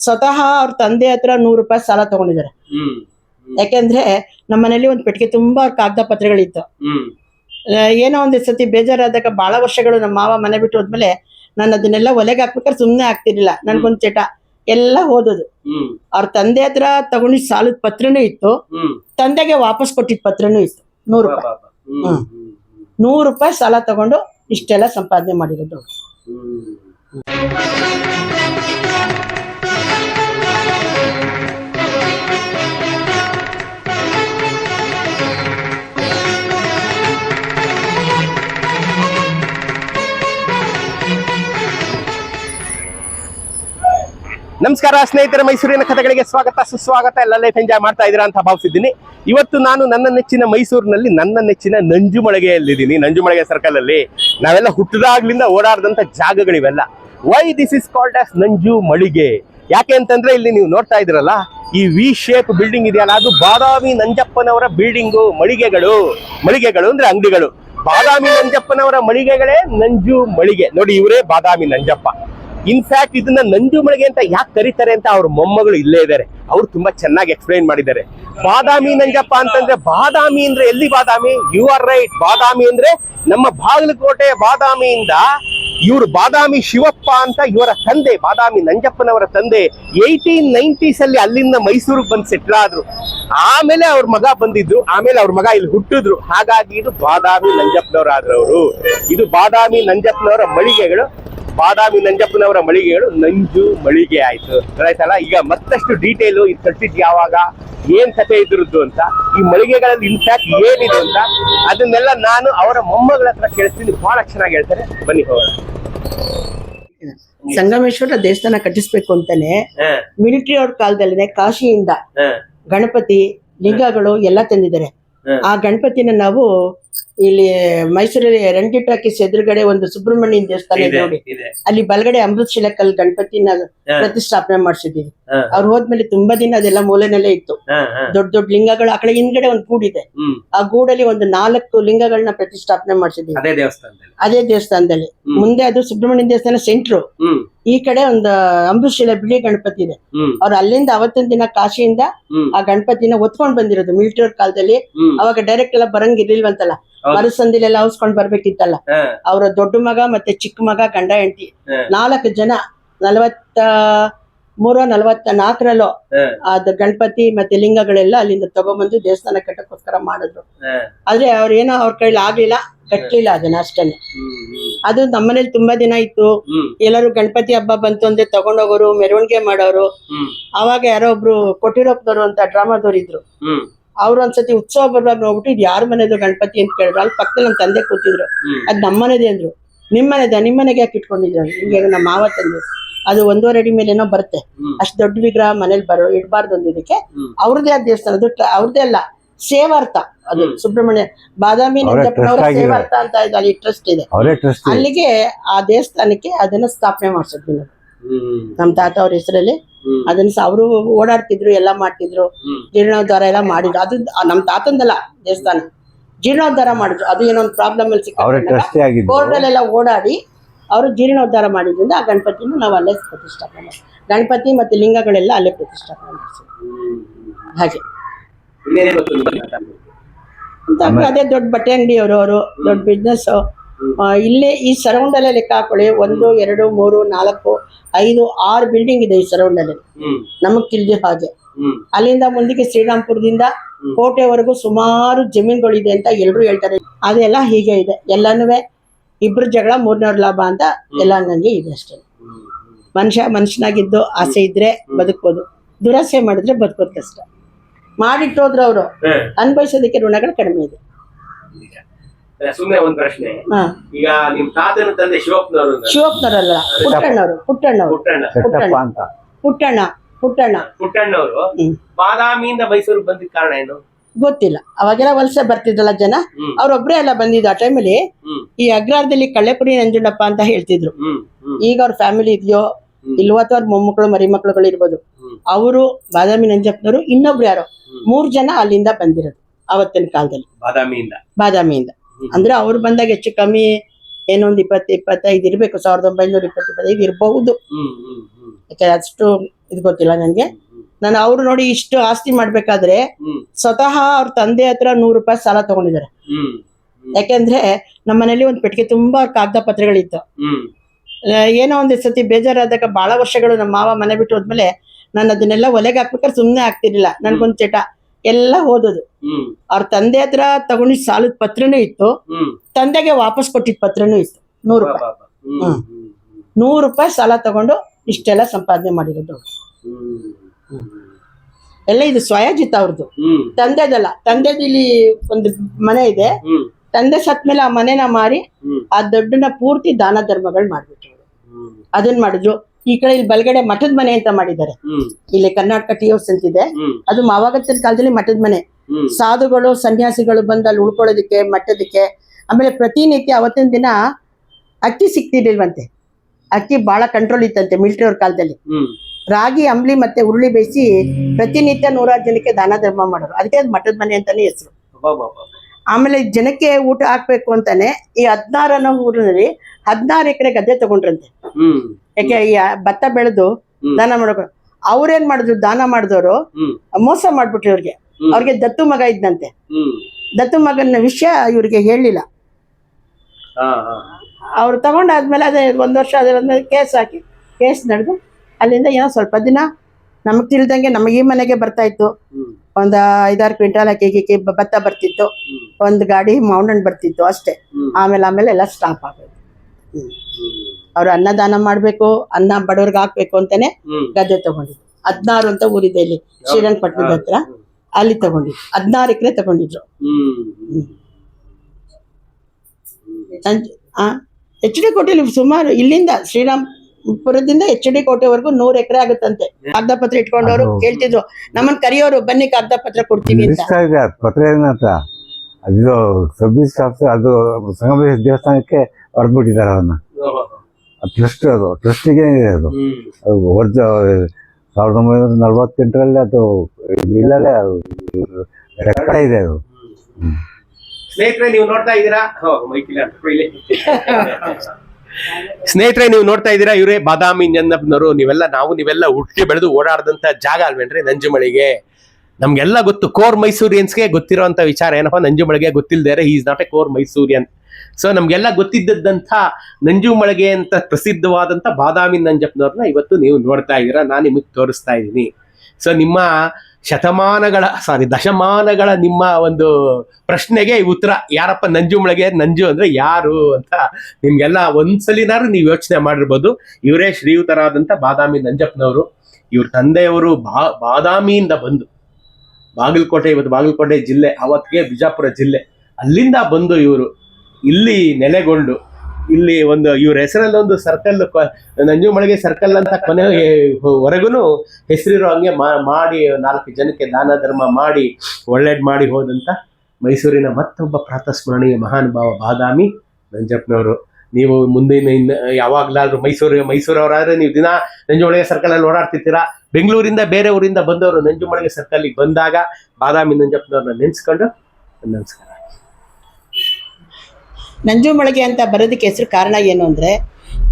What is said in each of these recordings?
ಸ್ವತಃ ಅವ್ರ ತಂದೆ ಹತ್ರ ನೂರು ರೂಪಾಯಿ ಸಾಲ ತಗೊಂಡಿದ್ದಾರೆ. ಯಾಕೆಂದ್ರೆ ನಮ್ಮ ಮನೇಲಿ ಒಂದು ಪೆಟ್ಟಿಗೆ ತುಂಬಾ ಕಾಗದ ಪತ್ರಗಳಿತ್ತು. ಏನೋ ಒಂದ್ ಸತಿ ಬೇಜಾರಾದಾಗ ಬಹಳ ವರ್ಷಗಳು ನಮ್ಮ ಮಾವ ಮನೆ ಬಿಟ್ಟು ಹೋದ್ಮೇಲೆ ನಾನು ಅದನ್ನೆಲ್ಲ ಒಲೆಗೆ ಹಾಕ್ಬೇಕಾದ್ರೆ ಸುಮ್ಮನೆ ಆಗ್ತಿರ್ಲಿಲ್ಲ ನನ್ಗೊಂದ್ ಚಟ. ಎಲ್ಲ ಓದೋದು ಅವ್ರ ತಂದೆ ಹತ್ರ ತಗೊಂಡಿದ್ ಸಾಲದ ಪತ್ರನೂ ಇತ್ತು. ತಂದೆಗೆ ವಾಪಸ್ ಕೊಟ್ಟಿದ್ ಪತ್ರನೂ ಇತ್ತು. ನೂರು ರೂಪಾಯಿ. ಹ್ಮ್ ನೂರು ರೂಪಾಯಿ ಸಾಲ ತಗೊಂಡು ಇಷ್ಟೆಲ್ಲ ಸಂಪಾದನೆ ಮಾಡಿರೋದು. ನಮಸ್ಕಾರ, ಸ್ನೇಹಿತರ, ಮೈಸೂರಿನ ಕಥೆಗಳಿಗೆ ಸ್ವಾಗತ, ಸುಸ್ವಾಗತ, ಎಲ್ಲ ಲೈಫ್ ಎಂಜಾಯ್ ಮಾಡ್ತಾ ಇದ್ದೀರಾ ಅಂತ ಭಾವಿಸಿದ್ದೀನಿ. ಇವತ್ತು ನಾನು ನನ್ನ ನೆಚ್ಚಿನ ಮೈಸೂರಿನಲ್ಲಿ ನನ್ನ ನೆಚ್ಚಿನ ನಂಜುಮಳಗೆಯಲ್ಲಿದ್ದೀನಿ ನಂಜುಮಳಗೆ ಸರ್ಕಲ್ ಅಲ್ಲಿ ನಾವೆಲ್ಲ ಹುಟ್ಟದಾಗ್ಲಿಂದ ಓಡಾಡದಂತ ಜಾಗಗಳಿವೆಲ್ಲ. Why this is called as Nanju Malige? ಯಾಕೆ ಅಂತಂದ್ರೆ ಇಲ್ಲಿ ನೀವು ನೋಡ್ತಾ ಇದ್ರಲ್ಲ ಈ ವಿ ಶೇಪ್ ಬಿಲ್ಡಿಂಗ್ ಇದೆಯಲ್ಲ, ಅದು ಬಾದಾಮಿ ನಂಜಪ್ಪನವರ ಬಿಲ್ಡಿಂಗು ಮಳಿಗೆಗಳು. ಮಳಿಗೆಗಳು ಅಂದ್ರೆ ಅಂಗಡಿಗಳು. ಬಾದಾಮಿ ನಂಜಪ್ಪನವರ ಮಳಿಗೆಗಳೇ ನಂಜು ಮಳಿಗೆ. ನೋಡಿ, ಇವರೇ ಬಾದಾಮಿ ನಂಜಪ್ಪ. ಇನ್ಫ್ಯಾಕ್ಟ್ ಇದನ್ನ ನಂಜು ಮಳಿಗೆ ಅಂತ ಯಾಕೆ ಕರೀತಾರೆ ಅಂತ ಅವ್ರ ಮೊಮ್ಮಗಳು ಇಲ್ಲೇ ಇದ್ದಾರೆ ಅವ್ರು ತುಂಬಾ ಚೆನ್ನಾಗಿ ಎಕ್ಸ್ಪ್ಲೈನ್ ಮಾಡಿದ್ದಾರೆ. ಬಾದಾಮಿ ನಂಜಪ್ಪ ಅಂತಂದ್ರೆ ಬಾದಾಮಿ ಅಂದ್ರೆ ಎಲ್ಲಿ Badami? You are right Badami ಅಂದ್ರೆ ನಮ್ಮ ಬಾಗಲಕೋಟೆ ಬಾದಾಮಿಯಿಂದ ಇವರು ಬಾದಾಮಿ ಶಿವಪ್ಪ ಅಂತ ಇವರ ತಂದೆ, ಬಾದಾಮಿ ನಂಜಪ್ಪನವರ ತಂದೆ ಏಯ್ಟೀನ್ ನೈನ್ಟೀಸ್ ಅಲ್ಲಿ ಅಲ್ಲಿಂದ ಮೈಸೂರಿಗೆ ಬಂದು ಸೆಟ್ಲ್ ಆದ್ರು. ಆಮೇಲೆ ಅವ್ರ ಮಗ ಬಂದಿದ್ರು, ಆಮೇಲೆ ಅವ್ರ ಮಗ ಇಲ್ಲಿ ಹುಟ್ಟಿದ್ರು. ಹಾಗಾಗಿ ಇದು ಬಾದಾಮಿ ನಂಜಪ್ಪನವರಾದ್ರವರು. ಇದು ಬಾದಾಮಿ ನಂಜಪ್ಪನವರ ಮಳಿಗೆಗಳು. ಬಾದಾಮಿ ನಂಜಪ್ಪನವರ ಮಳಿಗೆಗಳು ನಂಜು ಮಳಿಗೆ ಆಯ್ತು. ಆಯ್ತಲ್ಲ ಈಗ ಮತ್ತಷ್ಟು ಡೀಟೇಲು ಇದು ಕಟ್ಟಿದ್ ಯಾವಾಗ? ಏನ್ ಕತೆ ಇದ್ರದ್ದು ಅಂತ? ಈ ಮಳಿಗೆಗಳಲ್ಲಿ ಇನ್ಫ್ಯಾಕ್ಟ್ ಏನಿದೆ ಅಂತ? ಅದನ್ನೆಲ್ಲ ನಾನು ಅವರ ಮೊಮ್ಮಗಳ ಹತ್ರ ಕೇಳಿಸ್ತೀನಿ. ಬಹಳ ಚೆನ್ನಾಗಿ ಹೇಳ್ತಾರೆ. ಬನ್ನಿ ಹೋಗೋಣ. ಸಂಗಮೇಶ್ವರ ದೇವಸ್ಥಾನ ಕಟ್ಟಿಸ್ಬೇಕು ಅಂತಾನೆ ಮಿಲಿಟರಿ ಅವ್ರ ಕಾಲದಲ್ಲಿನೆ ಕಾಶಿಯಿಂದ ಗಣಪತಿ ಲಿಂಗಗಳು ಎಲ್ಲ ತಂದಿದ್ದಾರೆ. ಆ ಗಣಪತಿನ ನಾವು ಇಲ್ಲಿ ಮೈಸೂರಲ್ಲಿ ರಂಟಿ ಟಾಕೀಸ್ ಎದುರುಗಡೆ ಒಂದು ಸುಬ್ರಹ್ಮಣ್ಯನ ದೇವಸ್ಥಾನ ಇದೆ ನೋಡಿ. ಅಲ್ಲಿ ಬಲಗಡೆ ಅಮೃತ್ ಶಿಲಕಲ್ ಗಣಪತಿನ ಪ್ರತಿಷ್ಠಾಪನೆ ಮಾಡಿಸಿದ್ದೀವಿ. ಹ. ಅವ್ರು ಹೋದ್ಮೇಲೆ ತುಂಬಾ ದಿನ ಅದೆಲ್ಲ ಮೂಲೆನಲ್ಲೇ ಇತ್ತು. ದೊಡ್ಡ ದೊಡ್ಡ ಲಿಂಗಗಳು ಆ ಕಡೆ ಹಿಂದ್ಗಡೆ ಒಂದು ಗೂಡಿದೆ ಹ್ಮ್. ಆ ಗೂಡಲ್ಲಿ ಒಂದು ನಾಲ್ಕು ಲಿಂಗಗಳನ್ನ ಪ್ರತಿಷ್ಠಾಪನೆ ಮಾಡಿಸಿದ್ದೀವಿ. ಅದೇ ದೇವಸ್ಥಾನದಲ್ಲಿ. ಅದೇ ದೇವಸ್ಥಾನದಲ್ಲಿ. ಮುಂದೆ ಅದು ಸುಬ್ರಹ್ಮಣ್ಯ ದೇವಸ್ಥಾನ ಸೆಂಟ್ರು. ಈ ಕಡೆ ಒಂದು ಅಂಬುಶಿಲೆ ಬಿಳಿ ಗಣಪತಿ ಇದೆ. ಅವ್ರು ಅಲ್ಲಿಂದ ಅವತ್ತಿನ ದಿನ ಕಾಶಿಯಿಂದ ಆ ಗಣಪತಿನ ಒತ್ಕೊಂಡ್ ಬಂದಿರೋದು. ಮಿಲಿಟರಿ ಕಾಲದಲ್ಲಿ ಅವಾಗ ಡೈರೆಕ್ಟ್ ಎಲ್ಲ ಬರಂಗಿರ್ಲಿಲ್ವಂತಲ್ಲ. ಮರುಸಂದಿಲೆಲ್ಲ ಹೌಸ್ಕೊಂಡ್ ಬರ್ಬೇಕಿತ್ತಲ್ಲ. ಅವ್ರ ದೊಡ್ಡ ಮಗ ಮತ್ತೆ ಚಿಕ್ಕ ಮಗ ಗಂಡ ಹೆಂಡತಿ. ನಾಲ್ಕು ಜನ ನಲವತ್ತ ಮೂರೋ ನಲವತ್ತ ನಾಲ್ಕರಲ್ಲೋ. ಅದ ಗಣಪತಿ ಮತ್ತೆ ಲಿಂಗಗಳೆಲ್ಲ ಅಲ್ಲಿಂದ ತಗೊಂಬಂದು ದೇವಸ್ಥಾನ ಕಟ್ಟಕ್ಕೋಸ್ಕರ ಮಾಡಿದ್ರು. ಆದ್ರೆ ಅವ್ರೇನೋ ಅವ್ರ ಕೈಲಿ ಆಗ್ಲಿಲ್ಲ ಕಟ್ಲಿಲ್ಲ ಅದನ್ನ ಅಷ್ಟೇನೆ. ಅದು ನಮ್ಮನೇಲಿ ತುಂಬಾ ದಿನ ಇತ್ತು. ಎಲ್ಲರೂ ಗಣಪತಿ ಹಬ್ಬ ಬಂತು ಅಂದ್ರೆ ತಗೊಂಡೋಗೋರು ಮೆರವಣಿಗೆ ಮಾಡೋರು. ಅವಾಗ ಯಾರೋ ಒಬ್ರು ಕೊಟ್ಟಿರೋಪ್ನವರು ಅಂತ ಡ್ರಾಮಾದವ್ರು ಇದ್ರು. ಅವ್ರು ಒಂದ್ಸತಿ ಉತ್ಸವ ಬರುವಾಗ ನೋಡ್ಬಿಟ್ಟು ಇದು ಯಾರ ಮನೇದು ಗಣಪತಿ ಅಂತ ಕೇಳಿದ್ರು. ಅಲ್ಲಿ ಪಕ್ಕದಲ್ಲಿ ನಮ್ಮ ತಂದೆ ಕೂತಿದ್ರು. ಅದು ಅದ್ ನಮ್ಮ ಮನೆದೇ ಅಂದ್ರು. ನಿಮ್ಮನೇದ ನಿಮ್ಮನೆಗೆ ನಿಮ್ಮ ಮನೆಗೆ ಯಾಕೆ ಇಟ್ಕೊಂಡಿದ್ರು? ಹಿಂಗೆ ನಮ್ಮ ಮಾವ ತಂದು. ಅದು ಒಂದೂವರೆ ಅಡಿ ಮೇಲೇನೋ ಬರುತ್ತೆ. ಅಷ್ಟು ದೊಡ್ಡ ವಿಗ್ರಹ ಮನೇಲಿ ಬರೋ ಇಡಬಾರ್ದು ಅಂದಿದ್ದಕ್ಕೆ ಇದಕ್ಕೆ. ಅವ್ರದೇ ಆದ ದೇವಸ್ಥಾನ. ಅದು ಅವ್ರದೇ ಅಲ್ಲ ಸೇವಾರ್ಥ ಅದು ಸುಬ್ರಹ್ಮಣ್ಯ ಬಾದಾಮಿ ನಂಜಪ್ಪನವರ ಸೇವಾರ್ಥ ಅಂತ ಇದೆ ಅಲ್ಲಿ ಟ್ರಸ್ಟ್ ಇದೆ. ಅಲ್ಲಿಗೆ ಆ ದೇವಸ್ಥಾನಕ್ಕೆ ಅದನ್ನ ಸ್ಥಾಪನೆ ಮಾಡಿಸಿದ್ವಿ ನಾವು ನಮ್ಮ ತಾತ ಅವ್ರ ಹೆಸರಲ್ಲಿ. ಅದನ್ನ ಅವರು ಓಡಾಡ್ತಿದ್ರು ಎಲ್ಲ ಮಾಡ್ತಿದ್ರು. ಜೀರ್ಣೋದ್ಧಾರ ಎಲ್ಲ ಮಾಡಿದ್ರು. ಅದು ನಮ್ಮ ತಾತಂದಲ್ಲ ದೇವಸ್ಥಾನ. ಜೀರ್ಣೋದ್ಧಾರ ಮಾಡಿದ್ರು. ಅದು ಏನೋ ಒಂದು ಪ್ರಾಬ್ಲಮ್ ಅಲ್ಲಿ ಅವರೇ ಸಿಕ್ಕ ಓಡಾಡಿ ಅವರು ಜೀರ್ಣೋದ್ಧಾರ ಮಾಡಿದ್ರಿಂದ ಆ ಗಣಪತಿನ ನಾವು ಅಲ್ಲೇ ಪ್ರತಿಷ್ಠಾಪನೆ ಗಣಪತಿ ಮತ್ತೆ ಲಿಂಗಗಳೆಲ್ಲ ಅಲ್ಲೇ ಪ್ರತಿಷ್ಠಾಪನೆ ಹಾಗೆ? ಅಂತ ಅದೇ ದೊಡ್ಡ ಬಟ್ಟೆ ಅಂಗಡಿ ಅವರು ಅವರು ದೊಡ್ಡ ಬಿಸ್ನೆಸ್ ಇಲ್ಲೇ ಈ ಸರೌಂಡ್ ಅಲ್ಲೇ ಲೆಕ್ಕ ಹಾಕೊಳ್ಳಿ. ಒಂದು ಎರಡು ಮೂರು ನಾಲ್ಕು ಐದು ಆರು ಬಿಲ್ಡಿಂಗ್ ಇದೆ ಈ ಸರೌಂಡ್ ಅಲ್ಲಿ ಹ್ಮ್. ನಮಗ್ ತಿಳಿದ ಹಾಗೆ. ಅಲ್ಲಿಂದ ಮುಂದಕ್ಕೆ ಶ್ರೀರಾಮ್ಪುರದಿಂದ. ಕೋಟೆವರೆಗೂ ಸುಮಾರು ಜಮೀನುಗಳಿದೆ ಅಂತ ಎಲ್ರು ಹೇಳ್ತಾರೆ. ಅದೆಲ್ಲ ಹೀಗೆ ಇದೆ. ಎಲ್ಲಾನು ಇಬ್ರು ಜಗಳ ಮೂರ್ನವ್ರ ಲಾಭ ಅಂತ ಎಲ್ಲ ನಂಗೆ ಇದೆ ಅಷ್ಟೇ. ಮನುಷ್ಯ ಮನುಷ್ಯನಾಗಿದ್ದು ಆಸೆ ಇದ್ರೆ ಬದುಕ್ಬೋದು. ದುರಾಸೆ ಮಾಡಿದ್ರೆ ಬದುಕೋದು ಕಷ್ಟ. ಮಾಡಿಟ್ಟೋದ್ರು ಅವರು. ಅನುಭವಿಸೋದಕ್ಕೆ ಋಣಗಳು ಕಡಿಮೆ ಇದೆ. ಸುಮ್ನೆ ಒಂದ್ ಪ್ರಶ್ನೆ. ಹಾ. ಈಗ ನಿಮ್ ತಾತನ ತಂದೆ ಶಿವಪ್ಪನವರು. ಶಿವಪ್ಪನವರಲ್ಲ ಪುಟ್ಟಣ್ಣವರು ಪುಟ್ಟಣ್ಣವರು. ಪುಟ್ಟಣ್ಣ. ಸೆಟ್ಟಪ್ಪ ಅಂತ. ಪುಟ್ಟಣ್ಣ ಪುಟ್ಟಣ್ಣ. ಪುಟ್ಟಣ್ಣವರು ಹ್ಮ್. ಬಾದಾಮಿಯಿಂದ ಮೈಸೂರಿಗೆ ಬಂದಿದ್ದ ಕಾರಣ ಏನು? ಗೊತ್ತಿಲ್ಲ. ಅವಾಗೆಲ್ಲ ವಲಸೆ ಬರ್ತಿದ್ರಲ್ಲ ಜನ. ಹ್ಮ್. ಅವ್ರೊಬ್ರೇ ಎಲ್ಲ ಬಂದಿದ್ದು ಆ ಟೈಮಲ್ಲಿ ಹ್ಮ್. ಈ ಅಗ್ರಾರದಲ್ಲಿ ಕಳ್ಳೆಪುರಿ ನಂಜುಂಡಪ್ಪ ಅಂತ ಹೇಳ್ತಿದ್ರು. ಹ್ಮ್ ಹ್ಮ್. ಈಗ ಅವ್ರ ಫ್ಯಾಮಿಲಿ ಇದೆಯೋ. ಇಲ್ವೋ ಅಥವಾ ಅವ್ರ ಮೊಮ್ಮಕ್ಕಳು ಮರಿ ಮಕ್ಕಳುಗಳು ಇರ್ಬೋದು. ಹ್ಮ್. ಅವರು ಬಾದಾಮಿ ನಂಜಪ್ಪನವರು ಇನ್ನೊಬ್ರು ಯಾರೋ? ಹ್ಮ್. ಮೂರ್ ಜನ ಅಲ್ಲಿಂದ ಬಂದಿರೋದು ಅವತ್ತಿನ ಕಾಲದಲ್ಲಿ. ಬಾದಾಮಿಯಿಂದ. ಬಾದಾಮಿಯಿಂದ. ಅಂದ್ರೆ ಅವ್ರು ಬಂದಾಗ ಹೆಚ್ಚು ಕಮ್ಮಿ ಏನೋ ಒಂದು ಇಪ್ಪತ್ತು ಇಪ್ಪತ್ತೈದು ಇರಬೇಕು ಸಾವಿರದ ಒಂಬೈನೂರ ಇಪ್ಪತ್ತು ಇಪ್ಪತ್ತೈದು ಇರಬಹುದು. ಯಾಕೆ ಅಷ್ಟು ಇದು ಗೊತ್ತಿಲ್ಲ ನನಗೆ. ನಾನು ಅವ್ರು ನೋಡಿ ಇಷ್ಟು ಆಸ್ತಿ ಮಾಡ್ಬೇಕಾದ್ರೆ ಸ್ವತಃ ಅವ್ರ ತಂದೆ ಹತ್ರ ನೂರು ರೂಪಾಯಿ ಸಾಲ ತಗೊಂಡಿದ್ದಾರೆ. ಯಾಕೆಂದ್ರೆ ನಮ್ಮ ಮನೇಲಿ ಒಂದು ಪೆಟ್ಟಿಗೆ ತುಂಬಾ ಕಾಗದ ಪತ್ರಗಳಿತ್ತು. ಏನೋ ಒಂದ್ ಸತಿ ಬೇಜಾರಾದಾಗ ಬಹಳ ವರ್ಷಗಳು ನಮ್ಮ ಮಾವ ಮನೆ ಬಿಟ್ಟು ಹೋದ್ಮೇಲೆ ನಾನು ಅದನ್ನೆಲ್ಲ ಒಲೆಗೆ ಹಾಕ್ಬೇಕಾದ್ರೆ ಸುಮ್ಮನೆ ಆಗ್ತಿರ್ಲಿಲ್ಲ ನನ್ಗೊಂದು ಚಟ ಎಲ್ಲ ಓದೋದು. ಅವ್ರ ತಂದೆ ಹತ್ರ ತಗೊಂಡಿದ್ ಸಾಲದ ಪತ್ರನೂ ಇತ್ತು. ತಂದೆಗೆ ವಾಪಸ್ ಕೊಟ್ಟಿದ್ ಪತ್ರನೂ ಇತ್ತು. ನೂರು ರೂಪಾಯಿ. ನೂರು ರೂಪಾಯಿ ಸಾಲ ತಗೊಂಡು ಇಷ್ಟೆಲ್ಲ ಸಂಪಾದನೆ ಮಾಡಿರೋದು ಎಲ್ಲ ಇದು ಸ್ವಯಾಜಿತ ಅವ್ರದ್ದು ತಂದೆದಲ್ಲ. ತಂದೆದ ಇಲ್ಲಿ ಒಂದು ಮನೆ ಇದೆ. ತಂದೆ ತಂದೆ ಸತ್ಮೇಲೆ ಆ ಮನೆನ ಮಾರಿ ಆ ದೊಡ್ಡನ ಪೂರ್ತಿ ದಾನ ಧರ್ಮಗಳು ಮಾಡ್ಬಿಟ್ರು. ಅದನ್ನ ಮಾಡಿದ್ರು. ಈ ಕಡೆ ಇಲ್ಲಿ ಬಲಗಡೆ ಮಠದ ಮನೆ ಅಂತ ಮಾಡಿದ್ದಾರೆ. ಇಲ್ಲಿ ಕರ್ನಾಟಕ ಟಿ ಹೌಸ್ ಅಂತಿದೆ. ಅದು ಮಾವಾಗತ್ತಿನ ಕಾಲದಲ್ಲಿ ಮಠದ ಮನೆ. ಸಾಧುಗಳು ಸನ್ಯಾಸಿಗಳು ಬಂದು ಅಲ್ಲಿ ಉಳ್ಕೊಳ್ಳೋದಕ್ಕೆ ಮಠದಕ್ಕೆ ಆಮೇಲೆ ಪ್ರತಿನಿತ್ಯ ಅವತ್ತಿನ ದಿನ ಅಕ್ಕಿ ಸಿಕ್ತಿರ್ಲಿಲ್ವಂತೆ ಅಕ್ಕಿ ಬಹಳ ಕಂಟ್ರೋಲ್ ಇತ್ತಂತೆ ಮಿಲಿಟರಿ ಅವ್ರ ಕಾಲದಲ್ಲಿ. ರಾಗಿ ಅಂಬ್ಲಿ ಮತ್ತೆ ಉರುಳಿ ಬೇಯಿಸಿ ಪ್ರತಿನಿತ್ಯ ನೂರಾರು ಜನಕ್ಕೆ ದಾನ ಧರ್ಮ ಮಾಡೋರು. ಅದಕ್ಕೆ ಅದು ಮಠದ ಮನೆ ಅಂತಾನೆ ಹೆಸರು. ಆಮೇಲೆ ಜನಕ್ಕೆ ಊಟ ಹಾಕ್ಬೇಕು ಅಂತಾನೆ ಈ ಹದ್ನಾರು ಅನ್ನೋ ಊರಿನಲ್ಲಿ ಹದಿನಾರು ಎಕರೆ ಗದ್ದೆ ತಗೊಂಡ್ರಂತೆ. ಯಾಕೆ ಈ ಭತ್ತ ಬೆಳೆದು ದಾನ ಮಾಡಬೇಕು ಅವ್ರೇನ್ ಮಾಡಿದ್ರು? ದಾನ ಮಾಡಿದವರು ಮೋಸ ಮಾಡ್ಬಿಟ್ರು ಇವ್ರಿಗೆ. ಅವ್ರಿಗೆ ದತ್ತು ಮಗ ಇದ್ದಂತೆ ದತ್ತು ಮಗನ ವಿಷಯ ಇವ್ರಿಗೆ ಹೇಳಿಲ್ಲ. ಅವ್ರು ತಗೊಂಡಾದ್ಮೇಲೆ ಅದೇ ಒಂದ್ ವರ್ಷ ಅದ್ರ ಕೇಸ್ ಹಾಕಿ ಕೇಸ್ ನಡೆದು ಅಲ್ಲಿಂದ ಏನೋ ಸ್ವಲ್ಪ ದಿನ ನಮಗ್ ತಿಳ್ದಂಗೆ ನಮಗೆ ಈ ಮನೆಗೆ ಬರ್ತಾ ಇತ್ತು ಒಂದ್ ಐದಾರು ಕ್ವಿಂಟಾಲ್ ಅಕ್ಕಿ ಭತ್ತ ಬರ್ತಿತ್ತು ಒಂದ್ ಗಾಡಿ ಮೌಂಡನ್ ಬರ್ತಿತ್ತು ಅಷ್ಟೇ ಆಮೇಲೆ ಆಮೇಲೆ ಎಲ್ಲ ಸ್ಟಾಪ್ ಆಗೋದು ಅವ್ರು ಅನ್ನದಾನ ಮಾಡ್ಬೇಕು ಅನ್ನ ಬಡವ್ರಿಗೆ ಹಾಕ್ಬೇಕು ಅಂತಾನೆ ಗದ್ದೆ ತಗೊಂಡಿದ್ರು ಹದ್ನಾರು ಅಂತ ಊರಿದೆ ಇಲ್ಲಿ ಶ್ರೀರಂಗಪಟ್ಟಣದ ಹತ್ರ ಅಲ್ಲಿ ತಗೊಂಡಿದ್ರು ಹದ್ನಾರು ಎಕರೆ ತಗೊಂಡಿದ್ರು ಹ್ಮ್ ಎಚ್ ಡಿ ಕೋಟೆಲಿ ಸುಮಾರು ಇಲ್ಲಿಂದ ಶ್ರೀರಾಮ್ಪುರದಿಂದ ಎಚ್ ಡಿ ಕೋಟೆವರೆಗೂ ನೂರ್ ಎಕರೆ ಆಗುತ್ತಂತೆ. ಕಾಗದ ಪತ್ರ ಇಟ್ಕೊಂಡವರು ಹೇಳ್ತಿದ್ರು ಕೇಳ್ತಿದ್ರು. ನಮ್ಮನ್ ಕರಿಯೋರು ಬನ್ನಿ ಕಾಗದ ಪತ್ರ ಕೊಡ್ತೀವಿ ಅಂತ. ಇದೆ ಪತ್ರ ಏನಂತ ಅದು ಆಫೀಸರ್ ಅದು ದೇವಸ್ಥಾನಕ್ಕೆ ಹೊಡೆದ್ಬಿಟ್ಟಿದ್ದಾರೆ ಅವನ್ನ ಟ್ರಸ್ಟ್ ಅದು ಟ್ರಸ್ಟಿಗೆ ಇದೆ ಅದು? ಸಾವಿರದ ಒಂಬೈನೂರ ನಲ್ವತ್ತೆಂಟರಲ್ಲಿ ಅದು ಇಲ್ಲಲ್ಲೇ ರೆಕಾರ್ಡ್ ಇದೆ ಅದು. ಸ್ನೇಹಿತರೆ ನೀವು ನೋಡ್ತಾ ಇದ್ದೀರಾ? ಸ್ನೇಹಿತರೆ, ನೀವು ನೋಡ್ತಾ ಇದ್ದೀರಾ, ಇವರೇ ಬಾದಾಮಿ ಜನ್ನಪ್ಪನವರು ನೀವೆಲ್ಲ, ನಾವು ನೀವೆಲ್ಲ ಹುಟ್ಟಿ ಬೆಳೆದು ಓಡಾಡದಂತ ಜಾಗ ಅಲ್ವೇನ್ರಿ ನಂಜುಮಳಿಗೆ? ನಮ್ಗೆಲ್ಲ ಗೊತ್ತು, ಕೋರ್ ಮೈಸೂರಿಯನ್ಸ್ಗೆ ಗೊತ್ತಿರೋಂಥ ವಿಚಾರ ಏನಪ್ಪ, ನಂಜುಮಳಿಗೆ ಗೊತ್ತಿಲ್ಲದೆ is not a core Mysorean. So ನಮ್ಗೆಲ್ಲ ಗೊತ್ತಿದ್ದಂಥ ನಂಜುಮಳಿಗೆ ಅಂತ ಪ್ರಸಿದ್ಧವಾದಂಥ ಬಾದಾಮಿ ನಂಜಪ್ಪನವ್ರನ್ನ ಇವತ್ತು ನೀವು ನೋಡ್ತಾ ಇದ್ದೀರಾ, ನಾನು ನಿಮಗೆ ತೋರಿಸ್ತಾ ಇದ್ದೀನಿ. ಸೊ ನಿಮ್ಮ ಶತಮಾನಗಳ ಸಾರಿ ದಶಮಾನಗಳ ನಿಮ್ಮ ಒಂದು ಪ್ರಶ್ನೆಗೆ ಉತ್ತರ. ಯಾರಪ್ಪ ನಂಜುಮಳಗೆ ನಂಜು ಅಂದ್ರೆ ಯಾರು ಅಂತ ನಿಮ್ಗೆಲ್ಲ ಒಂದ್ಸಲಿನಾರು ನೀವು ಯೋಚನೆ ಮಾಡಿರ್ಬೋದು. ಇವರೇ ಶ್ರೀಯುತರಾದಂಥ ಬಾದಾಮಿ ನಂಜಪ್ಪನವರು. ಇವ್ರ ತಂದೆಯವರು ಬಾ, ಬಾದಾಮಿಯಿಂದ ಬಂದು, ಬಾಗಲಕೋಟೆ, ಇವತ್ತು ಬಾಗಲಕೋಟೆ ಜಿಲ್ಲೆ, ಅವತ್ತಿಗೆ ಬಿಜಾಪುರ ಜಿಲ್ಲೆ, ಅಲ್ಲಿಂದ ಬಂದು ಇವರು ಇಲ್ಲಿ ನೆಲೆಗೊಂಡು ಇಲ್ಲಿ ಒಂದು, ಇವ್ರ ಹೆಸರಲ್ಲಿ ಒಂದು ಸರ್ಕಲ್ ನಂಜುಮಳಿಗೆ ಸರ್ಕಲ್ ಅಂತ ಕೊನೆ ವರೆಗೂ ಹೆಸರಿರೋ ಹಂಗೆ ಮಾಡಿ ನಾಲ್ಕು ಜನಕ್ಕೆ ದಾನ ಧರ್ಮ ಮಾಡಿ ಒಳ್ಳೇದು ಮಾಡಿ ಹೋದಂತ ಮೈಸೂರಿನ ಮತ್ತೊಬ್ಬ ಪ್ರಾತಸ್ಮರಣೀಯ ಮಹಾನುಭಾವ ಬಾದಾಮಿ ನಂಜಪ್ಪನವರು. ನೀವು ಮುಂದಿನ ಇನ್ನು ಯಾವಾಗ್ಲಾದ್ರೂ ಮೈಸೂರು, ಮೈಸೂರವರಾದ್ರೆ ನೀವು ದಿನ ನಂಜುಮಳಿಗೆ ಸರ್ಕಲ್ ಅಲ್ಲಿ ಓಡಾಡ್ತಿರ್ತೀರಾ? ಬೆಂಗಳೂರಿಂದ ಬೇರೆ ಊರಿಂದ ಬಂದವರು ನಂಜುಮಳಿಗೆ ಸರ್ಕಲ್ ಬಂದಾಗ ಬಾದಾಮಿ ನಂಜಪ್ಪನವ್ರನ್ನ ನೆನೆಸ್ಕೊಂಡು ನಮಸ್ಕಾರ. ನಂಜುಮಳಿಗೆ ಅಂತ ಬರೋದಕ್ಕೆ ಹೆಸರು ಕಾರಣ ಏನು ಅಂದ್ರೆ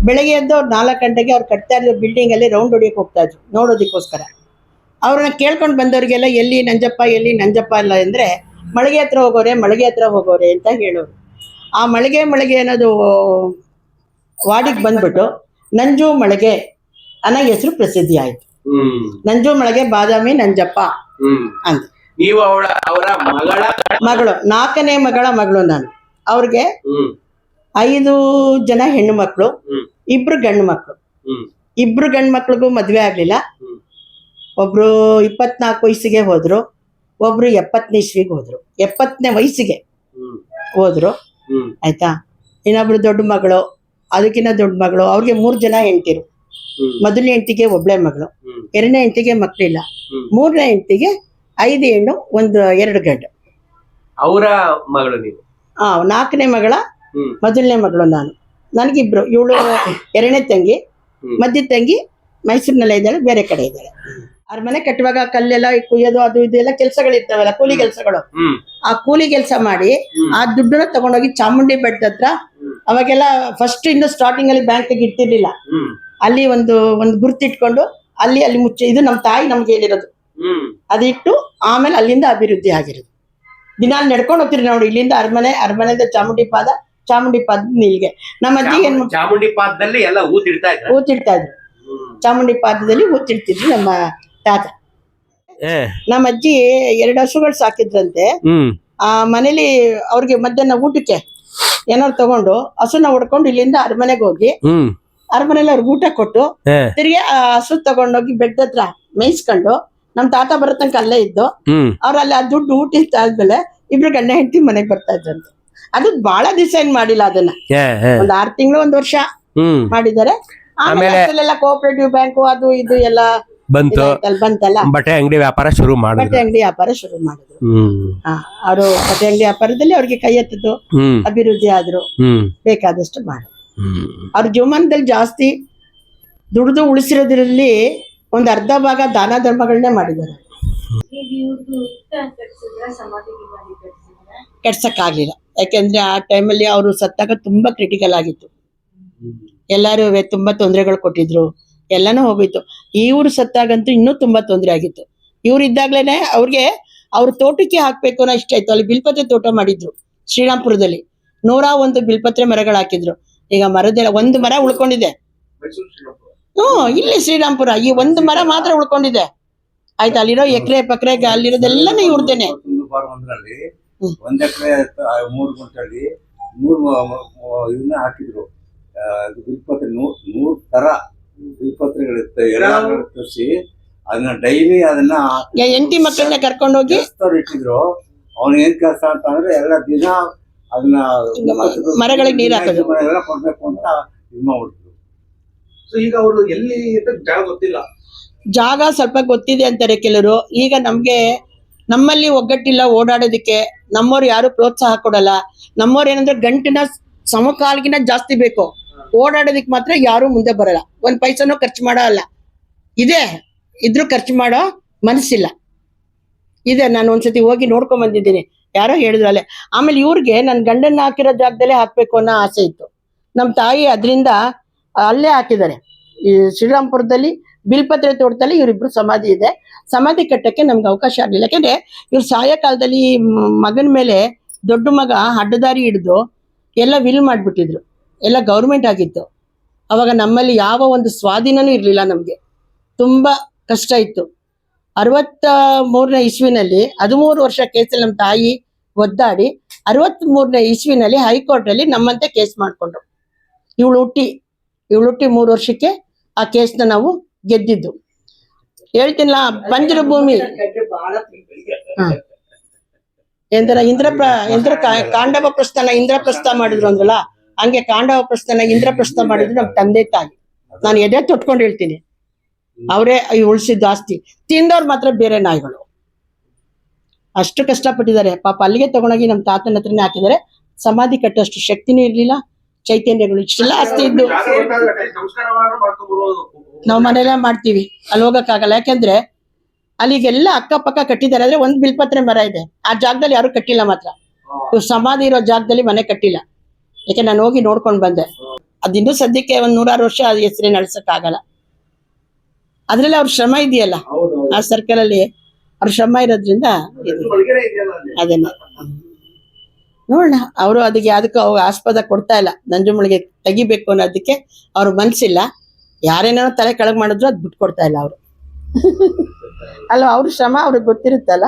ಬೆಳಗ್ಗೆ ಎದ್ದು ಅವ್ರು ನಾಲ್ಕು ಗಂಟೆಗೆ ಅವ್ರು ಕಟ್ತಾ ಇರೋ ಬಿಲ್ಡಿಂಗ್ ಅಲ್ಲಿ ರೌಂಡ್ ಹೊಡಿಯೋಕೆ ಹೋಗ್ತಾ ಇದ್ರು ನೋಡೋದಕ್ಕೋಸ್ಕರ. ಅವ್ರನ್ನ ಕೇಳ್ಕೊಂಡು ಬಂದವರಿಗೆಲ್ಲ ಎಲ್ಲಿ ನಂಜಪ್ಪ ಎಲ್ಲಿ ನಂಜಪ್ಪ ಇಲ್ಲ ಅಂದ್ರೆ ಮಳಿಗೆ ಹತ್ರ ಹೋಗೋರೆ ಮಳಿಗೆ ಹತ್ರ ಹೋಗೋರೆ ಅಂತ ಹೇಳೋರು. ಆ ಮಳಿಗೆ ಮಳಿಗೆ ಅನ್ನೋದು ವಾಡಿಗೆ ಬಂದ್ಬಿಟ್ಟು ನಂಜು ಮಳಿಗೆ ಅನ್ನೋ ಹೆಸರು ಪ್ರಸಿದ್ಧಿ ಆಯ್ತು. ನಂಜು ಮಳಿಗೆ ಬಾದಾಮಿ ನಂಜಪ್ಪ ಅಂತ. ನೀವು ಅವಳ ಅವರ ಮಗಳ ಮಗಳು ನಾಲ್ಕನೇ ಮಗಳ ಮಗಳು ನಾನು. ಅವ್ರಿಗೆ ಐದು ಜನ ಹೆಣ್ಣು ಮಕ್ಕಳು ಇಬ್ರು ಗಂಡು ಮಕ್ಕಳು ಇಬ್ರು ಗಂಡು ಮಕ್ಳಿಗೂ ಮದ್ವೆ ಆಗ್ಲಿಲ್ಲ. ಒಬ್ರು ಇಪ್ಪತ್ನಾಲ್ಕು ವಯಸ್ಸಿಗೆ ಹೋದ್ರು ಒಬ್ರು ಎಪ್ಪತ್ತನೇ ಇಸ್ವಿಗೆ ಹೋದ್ರು. ಎಪ್ಪತ್ತನೇ ವಯಸ್ಸಿಗೆ ಹೋದ್ರು. ಆಯ್ತಾ? ಇನ್ನೊಬ್ರು ದೊಡ್ಡ ಮಗಳು ಅದಕ್ಕಿಂತ ದೊಡ್ಡ ಮಗಳು ಅವ್ರಿಗೆ ಮೂರು ಜನ ಹೆಂಡ್ತಿರು. ಮೊದಲನೇ ಹೆಂಡತಿಗೆ ಒಬ್ಳೆ ಮಗಳು ಎರಡನೇ ಹೆಂಡತಿಗೆ ಮಕ್ಕಳಿಲ್ಲ ಮೂರನೇ ಹೆಂಡತಿಗೆ ಐದು ಹೆಣ್ಣು ಒಂದು ಎರಡು ಗಂಡು. ಅವರ ಮಗಳು ನೀವು? ಆ ನಾಲ್ಕನೇ ಮಗಳ ಮೊದಲನೇ ಮಗಳು ನಾನು. ನನಗಿಬ್ರು ಇವಳು ಎರಡನೇ ತಂಗಿ. ಮಧ್ಯ ತಂಗಿ ಮೈಸೂರಿನಲ್ಲೇ ಇದ್ದಾಳೆ ಬೇರೆ ಕಡೆ ಇದ್ದಾಳೆ. ಅರಮನೆ ಕಟ್ಟುವಾಗ ಕಲ್ಲೆಲ್ಲ ಕುಯ್ಯೋದು ಅದು ಇದು ಎಲ್ಲ ಕೆಲಸಗಳಿರ್ತಾವಲ್ಲ ಕೂಲಿ ಕೆಲಸಗಳು. ಆ ಕೂಲಿ ಕೆಲಸ ಮಾಡಿ ಆ ದುಡ್ಡನ್ನ ತಗೊಂಡೋಗಿ ಚಾಮುಂಡಿ ಬೆಟ್ಟದ ಹತ್ರ ಅವಾಗೆಲ್ಲ ಫಸ್ಟ್ ಇಂದ ಸ್ಟಾರ್ಟಿಂಗ್ ಅಲ್ಲಿ ಬ್ಯಾಂಕ್ ಇಟ್ಟಿರ್ಲಿಲ್ಲ. ಅಲ್ಲಿ ಒಂದು ಒಂದು ಗುರ್ತಿಟ್ಕೊಂಡು ಅಲ್ಲಿ ಅಲ್ಲಿ ಮುಚ್ಚಿ ಇದು ನಮ್ಮ ತಾಯಿ ನಮ್ಗೆ ಹೇಳಿರೋದು. ಅದಿಟ್ಟು ಆಮೇಲೆ ಅಲ್ಲಿಂದ ಅಭಿವೃದ್ಧಿ ಆಗಿರೋದು. ದಿನ ನಡ್ಕೊಂಡು ಹೋಗ್ತೀರಿ ನೋಡಿ ಇಲ್ಲಿಂದ ಅರಮನೆ ಅರಮನೆಯಿಂದ ಚಾಮುಂಡಿ ಪಾದ ಚಾಮುಂಡಿ ಪಾದ ನಿಲ್ಗೆ. ನಮ್ಮ ಅಜ್ಜಿ ಏನ್ ಚಾಮುಂಡಿ- ಪಾದದಲ್ಲಿ ಎಲ್ಲ ಊತಿಡ್ತಾ ಇದ್ರು? ಊತಿಡ್ತಾ ಇದ್ರು. ಚಾಮುಂಡಿ ಪಾದದಲ್ಲಿ ಊತಿಡ್ತಿದ್ರು ನಮ್ಮ ತಾತ. ನಮ್ಮ ಅಜ್ಜಿ ಎರಡು ಹಸುಗಳು ಸಾಕಿದ್ರಂತೆ. ಆ ಮನೇಲಿ ಅವ್ರಿಗೆ ಮಧ್ಯಾಹ್ನ ಊಟಕ್ಕೆ ಏನಾರು ತಗೊಂಡು ಹಸುನ ಹೊಡ್ಕೊಂಡು ಇಲ್ಲಿಂದ ಅರಮನೆಗೆ ಹೋಗಿ ಅರಮನೆಲಿ ಅರಮನೆಯಲ್ಲಿ ಅವ್ರಿಗೆ ಊಟ ಕೊಟ್ಟು ತಿರ್ಗಿ ಆ ಹಸು ತಗೊಂಡೋಗಿ ಬೆಟ್ಟದ ಹತ್ರ ಮೇಯಿಸ್ಕೊಂಡು ನಮ್ ತಾತ ಬರೋ ತನಕ ಅಲ್ಲೇ ಇದ್ದು ಅವ್ರಲ್ಲಿ ಅವ್ರು ಅಲ್ಲಿ ಆ ದುಡ್ಡು ಊಟ ಆದ್ಮೇಲೆ ಇಬ್ರು ಗಂಡ ಹೆಂಡತಿ ಮನೆಗೆ ಬರ್ತಾ ಇದ್ರಂತೆ. ಅದು ಬಹಳ ದಿವಸ ಏನ್ ಮಾಡಿಲ್ಲ ಅದನ್ನ. ಒಂದ್ ಆರ್ ತಿಂಗಳು ಒಂದ್ ವರ್ಷ ಮಾಡಿದ್ದಾರೆ ಆಮೇಲೆ ಕೋಪರೇಟಿವ್ ಬ್ಯಾಂಕ್ ಕೋಆಪರೇಟಿವ್ ಬ್ಯಾಂಕು ಅದು ಇದು ಎಲ್ಲ ಬಂತು. ಬಂತಲ್ಲ. ಬಟ್ಟೆ ಅಂಗಡಿ ವ್ಯಾಪಾರ ಶುರು ಬಟ್ಟೆ ಮಾಡಿದ್ರು ಅಂಗಡಿ ವ್ಯಾಪಾರ ಶುರು ಮಾಡಿದ್ರು. ಅವರು ಬಟ್ಟೆ ಅಂಗಡಿ ವ್ಯಾಪಾರದಲ್ಲಿ ಅವ್ರಿಗೆ ಕೈ ಎತ್ತಿದ್ದು ಅಭಿವೃದ್ಧಿ ಆದ್ರು. ಬೇಕಾದಷ್ಟು ಮಾಡಿದ್ರು ಹ್ಮ್. ಅವ್ರ ಜೀವಮಾನದಲ್ಲಿ ಜಾಸ್ತಿ ದುಡಿದು ಉಳಿಸಿರೋದ್ರಲ್ಲಿ ಒಂದ್ ಅರ್ಧ ಭಾಗ ದಾನ ಧರ್ಮಗಳನ್ನೇ ಮಾಡಿದ್ದಾರೆ. ಕೆಡ್ಸಕ್ಕಾಗಲಿಲ್ಲ ಯಾಕೆಂದ್ರೆ ಆ ಟೈಮಲ್ಲಿ ಅವರು ಸತ್ತಾಗ ತುಂಬಾ ಕ್ರಿಟಿಕಲ್ ಆಗಿತ್ತು. ಎಲ್ಲಾರು ತುಂಬಾ ತೊಂದರೆಗಳು ಕೊಟ್ಟಿದ್ರು. ಎಲ್ಲಾನು ಹೋಗಿತ್ತು. ಇವ್ರು ಸತ್ತಾಗಂತೂ ಇನ್ನೂ ತುಂಬಾ ತೊಂದರೆ ಆಗಿತ್ತು. ಇವ್ರು ಇದ್ದಾಗ್ಲೇನೆ ಅವ್ರಿಗೆ ಅವ್ರ ತೋಟಕ್ಕೆ ಹಾಕ್ಬೇಕು ಅನ್ನೋ ಇಷ್ಟ ಇತ್ತು. ಅಲ್ಲಿ ಬಿಲ್ಪತ್ರೆ ತೋಟ ಮಾಡಿದ್ರು ಶ್ರೀರಾಮ್ಪುರದಲ್ಲಿ. ನೂರ ಒಂದು ಬಿಲ್ಪತ್ರೆ ಮರಗಳು ಹಾಕಿದ್ರು. ಈಗ ಮರದೆಲ್ಲ ಒಂದು ಮರ ಉಳ್ಕೊಂಡಿದೆ. ಹ್ಮ್ ಇಲ್ಲಿ ಶ್ರೀರಾಮ್ಪುರ ಈ ಒಂದು ಮರ ಮಾತ್ರ ಉಳ್ಕೊಂಡಿದೆ. ಆಯ್ತಾ ಅಲ್ಲಿರೋ ಎಕರೆ ಪಕ್ರೆ ಅಲ್ಲಿರೋದೆಲ್ಲ ಇವ್ರದೇನೆ ಒಂದು ಎಕರೆ ಮೂರು ಗುಂಟಲ್ಲಿ ಮ- ಇದನ್ನ ಹಾಕಿದ್ರು. ಬಿಲ್ಪತ್ರೆ ನೂರ್ ನೂರ್ ತರ ಬಿಲ್ಪತ್ರೆಗಳಿರುತ್ತೆ ಎಲ್ಲಗಳು ತರಿಸಿ ಅದನ್ನ ಡೈಲಿ ಅದನ್ನ ಎಂಟಿ ಮಕ್ಕಳನ್ನ ಕರ್ಕೊಂಡೋಗಿ? ಹೋಗಿ ಇಟ್ಟಿದ್ರು. ಅವ್ನ ಏನ್ ಕೆಲಸ ಅಂತ ಅಂದ್ರೆ ಎಲ್ಲ ದಿನ ಅದನ್ನ ಮರಗಳಿಗೆ ನೀರ್ ಹಾಕೋದು. ಎಲ್ಲ ಕೊಡ್ಬೇಕು ಅಂತ ಇದು ಮಾಡ್ಬಿಟ್ರು. ಈಗ ಅವರು ಎಲ್ಲಿ ಜಾಗ ಗೊತ್ತಿಲ್ಲ. ಜಾಗ ಸ್ವಲ್ಪ ಗೊತ್ತಿದೆ ಅಂತಾರೆ ಕೆಲವರು. ಈಗ ನಮ್ಗೆ ನಮ್ಮಲ್ಲಿ ಒಗ್ಗಟ್ಟಿಲ್ಲ ಓಡಾಡೋದಕ್ಕೆ ನಮ್ಮವ್ರು ಯಾರು ಪ್ರೋತ್ಸಾಹ ಕೊಡಲ್ಲ. ನಮ್ಮವ್ರು ಏನಂದ್ರೆ ಗಂಟಿನ ಸಮಕಾಲ್ಗಿನ ಜಾಸ್ತಿ ಬೇಕು. ಓಡಾಡೋದಕ್ಕೆ ಮಾತ್ರ ಯಾರು ಮುಂದೆ ಬರಲ್ಲ. ಒಂದ್ ಪೈಸನೂ ಖರ್ಚು ಮಾಡೋ ಅಲ್ಲ. ಇದೆ. ಇದ್ರು ಖರ್ಚು ಮಾಡೋ ಮನಸ್ಸಿಲ್ಲ. ಇದೆ. ನಾನು ಒಂದ್ಸತಿ ಹೋಗಿ ನೋಡ್ಕೊಂಡ್ ಬಂದಿದ್ದೀನಿ. ಯಾರೋ ಹೇಳಿದ್ರಲ್ಲೇ. ಆಮೇಲೆ ಇವ್ರಿಗೆ ನನ್ ಗಂಡನ್ನ ಹಾಕಿರೋ ಜಾಗದಲ್ಲೇ ಹಾಕ್ಬೇಕು ಅನ್ನೋ ಆಸೆ ಇತ್ತು. ನಮ್ಮ ತಾಯಿ ಅದರಿಂದ ಅಲ್ಲೇ ಹಾಕಿದ್ದಾರೆ. ಈ ಶ್ರೀರಾಮ್ಪುರದಲ್ಲಿ ಬಿಲ್ಪತ್ರೆ ತೋಟದಲ್ಲಿ ಇವರಿಬ್ರು ಸಮಾಧಿ ಇದೆ. ಸಮಾಧಿ ಕಟ್ಟಕ್ಕೆ ನಮ್ಗೆ ಅವಕಾಶ ಆಗಲಿಲ್ಲ. ಯಾಕೆಂದ್ರೆ ಇವ್ರು ಸಾಯಕಾಲದಲ್ಲಿ ಮಗನ ಮೇಲೆ ದೊಡ್ಡ ಮಗ ಅಡ್ಡದಾರಿ ಹಿಡಿದು ಎಲ್ಲ ವಿಲ್ ಮಾಡಿಬಿಟ್ಟಿದ್ರು. ಎಲ್ಲ ಗೌರ್ಮೆಂಟ್ ಆಗಿತ್ತು. ಅವಾಗ ನಮ್ಮಲ್ಲಿ ಯಾವ ಒಂದು ಸ್ವಾಧೀನನೂ ಇರಲಿಲ್ಲ ನಮಗೆ. ತುಂಬ ಕಷ್ಟ ಇತ್ತು. ಅರವತ್ತ ಮೂರನೇ ಇಸ್ವಿನಲ್ಲಿ, ಹದಿಮೂರು ವರ್ಷ ಕೇಸಲ್ಲಿ ನಮ್ಮ ತಾಯಿ ಒದ್ದಾಡಿ ಅರವತ್ತ್ ಮೂರನೇ ಇಸ್ವಿನಲ್ಲಿ ಹೈಕೋರ್ಟಲ್ಲಿ ನಮ್ಮಂತೆ ಕೇಸ್ ಮಾಡ್ಕೊಂಡ್ರು. ಇವಳು ಹುಟ್ಟಿ ಇವಳು ಹುಟ್ಟಿ ಮೂರು ವರ್ಷಕ್ಕೆ ಆ ಕೇಸ್ನ ನಾವು ಗೆದ್ದಿದ್ದು. ಹೇಳ್ತೀನಲ್ಲ ಪಂಜರ ಭೂಮಿ. ಎಂದ್ರ ಇಂದ್ರಪ್ರ, ಇಂದ್ರ ಕಾಂಡವ ಪ್ರಸ್ಥಾನ ಇಂದ್ರಪ್ರಸ್ಥ ಮಾಡಿದ್ರು ಅಂದ್ರಲ್ಲ, ಹಂಗೆ ಕಾಂಡವ ಪ್ರಸ್ಥಾನ ಇಂದ್ರಪ್ರಸ್ಥ ಮಾಡಿದ್ರು ನಮ್ ತಂದೆ ತಾಯಿ. ನಾನು ಎದೆ ತೊಟ್ಕೊಂಡು ಹೇಳ್ತೀನಿ. ಅವರೇ ಉಳಿಸಿದ್ದು ಆಸ್ತಿ ತಿಂದವ್ರು ಮಾತ್ರ ಬೇರೆ ನಾಯಿಗಳು. ಅಷ್ಟು ಕಷ್ಟಪಟ್ಟಿದ್ದಾರೆ. ಪಾಪ ಅಲ್ಲಿಗೆ ತಗೊಂಡೋಗಿ ನಮ್ಮ ತಾತನ ಹತ್ರನೇ ಹಾಕಿದ್ದಾರೆ. ಸಮಾಧಿ ಕಟ್ಟೋಷ್ಟು ಶಕ್ತಿನೂ ಇರ್ಲಿಲ್ಲ. ಚೈತನ್ಯಗಳು ಇಷ್ಟೆಲ್ಲ ಆಸ್ತಿ ಇದ್ದು ನಾವು ಮನೆಯಲ್ಲ ಮಾಡ್ತೀವಿ. ಅಲ್ಲಿ ಹೋಗಕ್ಕಾಗಲ್ಲ. ಯಾಕೆಂದ್ರೆ ಅಲ್ಲಿಗೆಲ್ಲ ಅಕ್ಕಪಕ್ಕ ಕಟ್ಟಿದ್ದಾರೆ. ಅಂದ್ರೆ ಒಂದ್ ಬಿಲ್ಪತ್ರೆ ಮರ ಇದೆ. ಆ ಜಾಗದಲ್ಲಿ ಯಾರು ಕಟ್ಟಿಲ್ಲ ಮಾತ್ರ. ಸಮಾಧಿ ಇರೋ ಜಾಗದಲ್ಲಿ ಮನೆ ಕಟ್ಟಿಲ್ಲ. ಯಾಕೆ ನಾನು ಹೋಗಿ ನೋಡ್ಕೊಂಡ್ ಬಂದೆ. ಅದಿನ್ನೂ ಸದ್ಯಕ್ಕೆ ಒಂದ್ ನೂರಾರು ವರ್ಷ ಅದ್ ಹೆಸರೇ ನಡ್ಸಕ್ ಆಗಲ್ಲ ಅದ್ರಲ್ಲಿ ಅವ್ರ ಶ್ರಮ ಇದೆಯಲ್ಲ? ಆ ಸರ್ಕಲ್ ಅಲ್ಲಿ ಅವ್ರ ಶ್ರಮ ಇರೋದ್ರಿಂದ ಇದು. ನೋಡೋಣ. ಅವರು ಅದಕ್ಕೆ ಅದಕ್ಕೆ ಅವ್ರು ಆಸ್ಪದ ಕೊಡ್ತಾ ಇಲ್ಲ. ನಂಜುಮಳಿಗೆ ತೆಗಿಬೇಕು ಅನ್ನೋದಕ್ಕೆ ಅವ್ರ ಮನ್ಸಿಲ್ಲ. ಯಾರೇನೋ ತಲೆ ಕೆಳಗ್ ಮಾಡಿದ್ರು ಅದ್ ಬಿಟ್ಕೊಡ್ತಾ ಇಲ್ಲ ಅವರು. ಅಲ್ವಾ ಅವ್ರ ಶ್ರಮ ಅವ್ರಿಗೆ ಗೊತ್ತಿರುತ್ತಲ್ಲ?